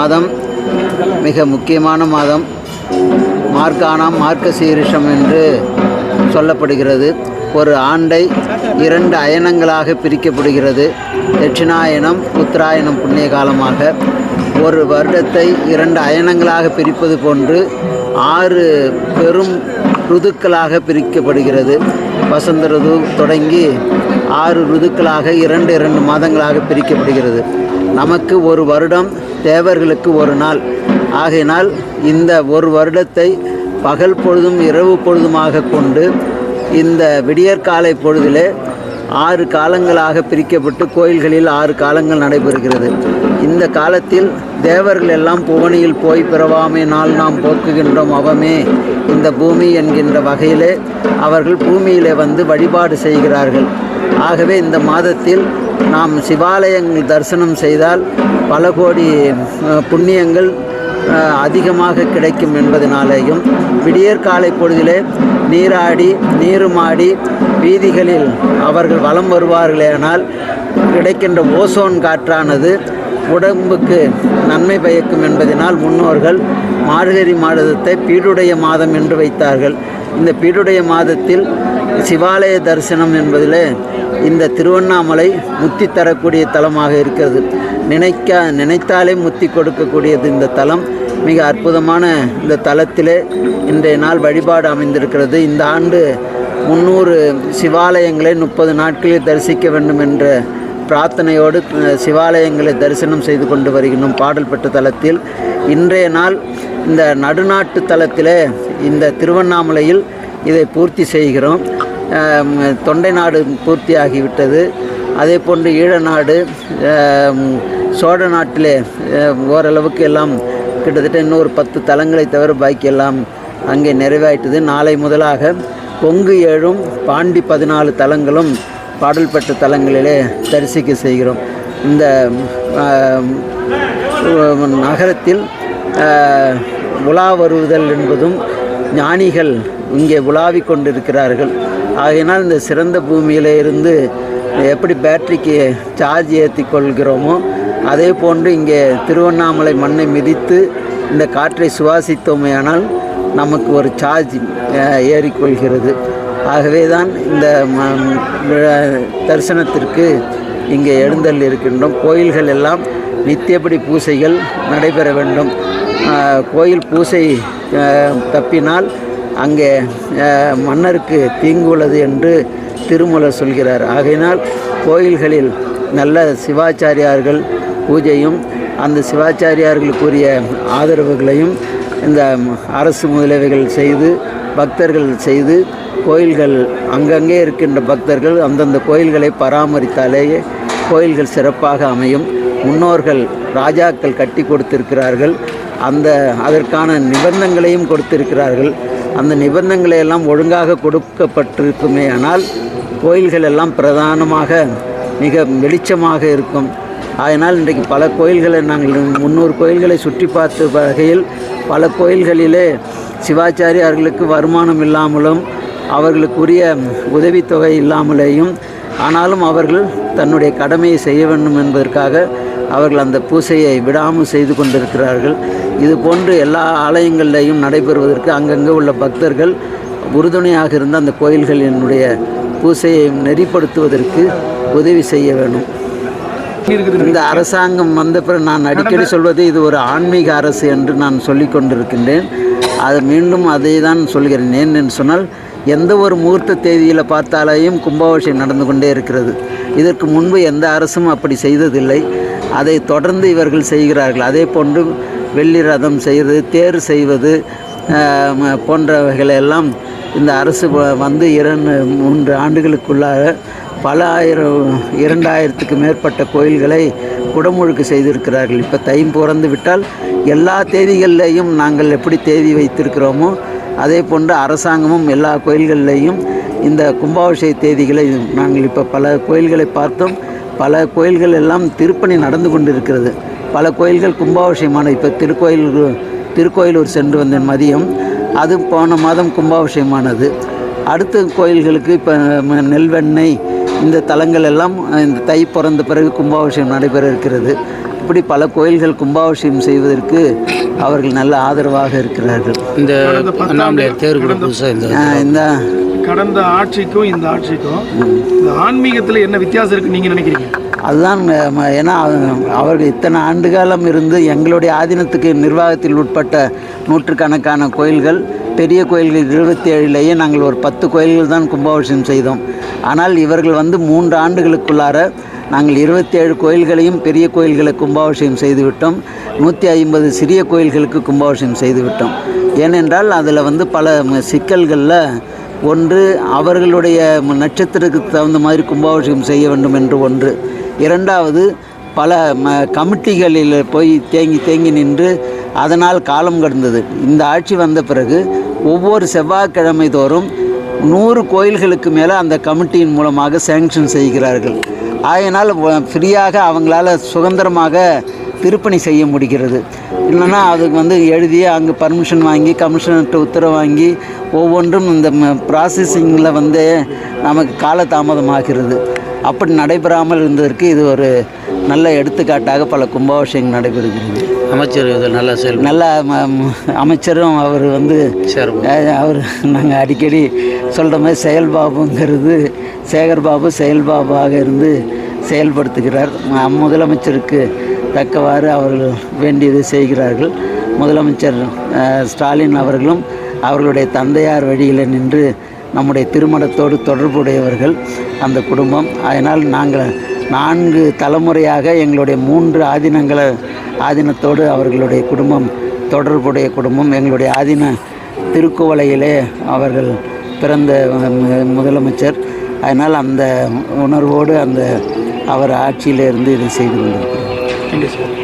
மாதம் மிக முக்கியமான மாதம் மார்க்கானாம் மார்க்க சீரிஷம் என்று சொல்லப்படுகிறது. ஒரு ஆண்டை இரண்டு அயனங்களாக பிரிக்கப்படுகிறது. தட்சிணாயனம் உத்தராயணம் புண்ணிய காலமாக. ஒரு வருடத்தை இரண்டு அயனங்களாக பிரிப்பது போன்று ஆறு பெரும் ருதுக்களாக பிரிக்கப்படுகிறது. வசந்த ருது தொடங்கி ஆறு ருதுக்களாக இரண்டு இரண்டு மாதங்களாக பிரிக்கப்படுகிறது. நமக்கு ஒரு வருடம் தேவர்களுக்கு ஒரு நாள். ஆகையினால் இந்த ஒரு வருடத்தை பகல் பொழுதும் இரவு பொழுதுமாக கொண்டு இந்த விடியற்காலை பொழுதிலே ஆறு காலங்களாக பிரிக்கப்பட்டு கோயில்களில் ஆறு காலங்கள் நடைபெறுகிறது. இந்த காலத்தில் தேவர்கள் எல்லாம் புவனியில் போய் பிறவாமை நாள் நாம் போக்குகின்றோம் அவமே. இந்த பூமி என்கின்ற வகையிலே அவர்கள் பூமியிலே வந்து வழிபாடு செய்கிறார்கள். ஆகவே இந்த மாதத்தில் நாம் சிவாலயங்கள் தரிசனம் செய்தால் பல கோடி புண்ணியங்கள் அதிகமாக கிடைக்கும் என்பதனாலேயும் விடியற்காலை பொழுதிலே நீராடி நீருமாடி வீதிகளில் அவர்கள் வலம் வருவார்களேனால் கிடைக்கின்ற ஓசோன் காற்றானது உடம்புக்கு நன்மை பயக்கும் என்பதனால் முன்னோர்கள் மார்கழி மாதத்தை பீடுடைய மாதம் என்று வைத்தார்கள். இந்த பீடுடைய மாதத்தில் சிவாலய தரிசனம் என்பதில் இந்த திருவண்ணாமலை முத்தி தரக்கூடிய தலமாக இருக்கிறது. நினைக்க நினைத்தாலே முத்தி கொடுக்கக்கூடியது இந்த தலம். மிக அற்புதமான இந்த தலத்திலே இன்றைய நாள் வழிபாடு அமைந்திருக்கிறது. இந்த ஆண்டு முந்நூறு சிவாலயங்களை முப்பது நாட்களில் தரிசிக்க வேண்டும் என்ற பிரார்த்தனையோடு சிவாலயங்களை தரிசனம் செய்து கொண்டு வருகின்றோம் பாடல் பெற்ற தலத்தில். இன்றைய நாள் இந்த நடுநாட்டு தலத்திலே இந்த திருவண்ணாமலையில் இதை பூர்த்தி செய்கிறோம். தொண்டை நாடு பூர்த்தியாகிவிட்டது. அதே போன்று ஈழநாடு சோழ நாட்டிலே ஓரளவுக்கு எல்லாம் கிட்டத்தட்ட இன்னொரு பத்து தலங்களை தவிர பாக்கி எல்லாம் அங்கே நிறைவாயிட்டது. நாளை முதலாக கொங்கு ஏழும் பாண்டி பதினாலு தலங்களும் பாடல் பெற்ற தலங்களிலே தரிசிக்க செய்கிறோம். இந்த நகரத்தில் உலா வருவதல் என்பதும் ஞானிகள் இங்கே உலாவிக் கொண்டிருக்கிறார்கள். ஆகையினால் இந்த சிறந்த பூமியில இருந்து எப்படி பேட்டரிக்கு சார்ஜ் ஏற்றி கொள்கிறோமோ அதே போன்று இங்கே திருவண்ணாமலை மண்ணை மிதித்து இந்த காற்றை சுவாசித்தோமேயானால் நமக்கு ஒரு சார்ஜ் ஏறிக்கொள்கிறது ஆகவே தான் இந்த ம- விழா- தரிசனத்திற்கு இங்கே எழுந்தல் இருக்கின்றோம். கோயில்கள் எல்லாம் நித்தியப்படி பூசைகள் நடைபெற வேண்டும். கோயில் பூசை தப்பினால் அங்கே மன்னருக்கு மன்னருக்கு தீங்குள்ளது என்று திருமூலர் சொல்கிறார். ஆகையினால் கோயில்களில் நல்ல சிவாச்சாரியார்கள் பூஜையும் அந்த சிவாச்சாரியார்களுக்குரிய ஆதரவுகளையும் இந்த அரசு முதலவைகள் செய்து பக்தர்கள் செய்து கோயில்கள் அங்கங்கே இருக்கின்ற பக்தர்கள் அந்தந்த கோயில்களை பராமரித்தாலேயே கோயில்கள் சிறப்பாக அமையும். முன்னோர்கள் ராஜாக்கள் கட்டி கொடுத்திருக்கிறார்கள். அந்த அதற்கான நிபந்தங்களையும் கொடுத்திருக்கிறார்கள். அந்த நிபந்தங்களை எல்லாம் ஒழுங்காக கொடுக்கப்பட்டிருக்குமே ஆனால் கோயில்கள் எல்லாம் பிரதானமாக மிக வெளிச்சமாக இருக்கும். அதனால் இன்றைக்கு பல கோயில்களை நாங்கள் முந்நூறு கோயில்களை சுற்றி பார்த்த வகையில் பல கோயில்களிலே சிவாச்சாரியார்களுக்கு வருமானம் இல்லாமலும் அவர்களுக்குரிய உதவித்தொகை இல்லாமலேயும் ஆனாலும் அவர்கள் தன்னுடைய கடமையை செய்ய வேண்டும் என்பதற்காக அவர்கள் அந்த பூசையை விடாமல் செய்து கொண்டிருக்கிறார்கள். இது போன்று எல்லா ஆலயங்களிலேயும் நடைபெறுவதற்கு அங்கங்கே உள்ள பக்தர்கள் உறுதுணையாக இருந்த அந்த கோயில்களினுடைய பூசையை நெறிப்படுத்துவதற்கு உதவி செய்ய வேண்டும். இந்த அரசாங்கம் வந்த பிறகு நான் அடிக்கடி சொல்வது இது ஒரு ஆன்மீக அரசு என்று நான் சொல்லிக் கொண்டிருக்கின்றேன் அது மீண்டும் அதை தான் சொல்கிறேன். ஏன் என்று சொன்னால் எந்த ஒரு முகூர்த்த தேதியில் பார்த்தாலேயும் கும்பாபிஷேகம் நடந்து கொண்டே இருக்கிறது. இதற்கு முன்பு எந்த அரசும் அப்படி செய்ததில்லை. அதை தொடர்ந்து இவர்கள் செய்கிறார்கள். அதே போன்று வெள்ளி ரதம் செய்வது தேர் செய்வது போன்றவைகளெல்லாம் போன்றவைகளை எல்லாம் இந்த அரசு வந்து இரண்டு மூன்று ஆண்டுகளுக்குள்ளாக பல ஆயிரம் இரண்டாயிரத்துக்கு மேற்பட்ட கோயில்களை குடமுழுக்கு செய்திருக்கிறார்கள். இப்போ தைம் பிறந்து விட்டால் எல்லா தேதிகள்லேயும் நாங்கள் எப்படி தேதி வைத்திருக்கிறோமோ அதே போன்று அரசாங்கமும் எல்லா கோயில்கள்லேயும் இந்த கும்பாபிஷேக தேதிகளை நாங்கள் இப்போ பல கோயில்களை பார்த்தோம். பல கோயில்கள் எல்லாம் திருப்பணி நடந்து கொண்டிருக்கிறது. பல கோயில்கள் கும்பாபிஷேகமான இப்போ திருக்கோயில் திருக்கோயிலூர் சென்று வந்தேன் மதியம் அது போன மாதம் கும்பாபிஷேகமானது. அடுத்த கோயில்களுக்கு இப்போ நெல்வெண்ணெய் இந்த தலங்கள் எல்லாம் இந்த தை பிறந்த பிறகு கும்பாபிஷேகம் நடைபெற இருக்கிறது. இப்படி பல கோயில்கள் கும்பாபிஷேகம் செய்வதற்கு அவர்கள் நல்ல ஆதரவாக இருக்கிறார்கள். இந்த அண்ணாமலையார் தேர் கூட புதுசாக இந்த கடந்த ஆட்சிக்கும் இந்த ஆட்சிக்கும் இந்த ஆன்மீகத்தில் என்ன வித்தியாசம் இருக்குன்னு நீங்கள் நினைக்கிறீங்க? அதுதான் ஏன்னா அவ- அவர்கள் இத்தனை ஆண்டு காலம் இருந்து எங்களுடைய ஆதீனத்துக்கு நிர்வாகத்தில் உட்பட்ட நூற்றுக்கணக்கான கோயில்கள் பெரிய கோயில்கள் இருபத்தி ஏழுலேயே நாங்கள் ஒரு பத்து கோயில்கள் தான் கும்பாபிஷேகம் செய்தோம். ஆனால் இவர்கள் வந்து மூன்று ஆண்டுகளுக்குள்ளார நாங்கள் இருபத்தேழு கோயில்களையும் பெரிய கோயில்களை கும்பாபிஷேகம் செய்துவிட்டோம். நூற்றி ஐம்பது சிறிய கோயில்களுக்கு கும்பாபிஷேகம் செய்துவிட்டோம். ஏனென்றால் அதில் வந்து பல சிக்கல்களில் ஒன்று அவர்களுடைய நட்சத்திரத்துக்கு தகுந்த மாதிரி கும்பாபிஷேகம் செய்ய வேண்டும் என்று ஒன்று. இரண்டாவது பல ம கமிட்டிகளில் போய் தேங்கி தேங்கி நின்று அதனால் காலம் கடந்தது. இந்த ஆட்சி வந்த பிறகு ஒவ்வொரு செவ்வாய்க்கிழமை தோறும் நூறு கோயில்களுக்கு மேலே அந்த கமிட்டியின் மூலமாக சேங்ஷன் செய்கிறார்கள். ஆகையினால் ஃப்ரீயாக அவங்களால சுதந்திரமாக திருப்பணி செய்ய முடிகிறது. இல்லைன்னா அதுக்கு வந்து எழுதி அங்கே பர்மிஷன் வாங்கி கமிஷனர்கிட்ட உத்தரவு வாங்கி ஒவ்வொன்றும் இந்த ப்ராசஸிங்கில் வந்து நமக்கு காலதாமதமாகிறது. அப்படி நடைபெறாமல் இருந்ததற்கு இது ஒரு நல்ல எடுத்துக்காட்டாக பல கும்பாபிஷேகம் நடைபெறுகிறது. அமைச்சர் இது நல்லா செயல்படும் நல்ல அமைச்சரும் அவர் வந்து அவர் நாங்கள் அடிக்கடி சொல்கிற மாதிரி செயல்பாபுங்கிறது சேகர் பாபு செயல்பாபாக இருந்து செயல்படுத்துகிறார். முதலமைச்சருக்கு தக்கவாறு அவர்கள் வேண்டியதை செய்கிறார்கள். முதலமைச்சர் ஸ்டாலின் அவர்களும் அவர்களுடைய தந்தையார் வழியில் நின்று நம்முடைய திருமணத்தோடு தொடர்புடையவர்கள் அந்த குடும்பம். அதனால் நாங்கள் நான்கு தலைமுறையாக எங்களுடைய மூன்று ஆதீனங்களை ஆதீனத்தோடு அவர்களுடைய குடும்பம் தொடர்புடைய குடும்பம் எங்களுடைய ஆதீன திருக்குவளையிலே அவர்கள் பிறந்த முதலமைச்சர். அதனால் அந்த உணர்வோடு அந்த அவர் ஆட்சியிலிருந்து இதை செய்து கொண்டிருக்கிறார். Thank you sir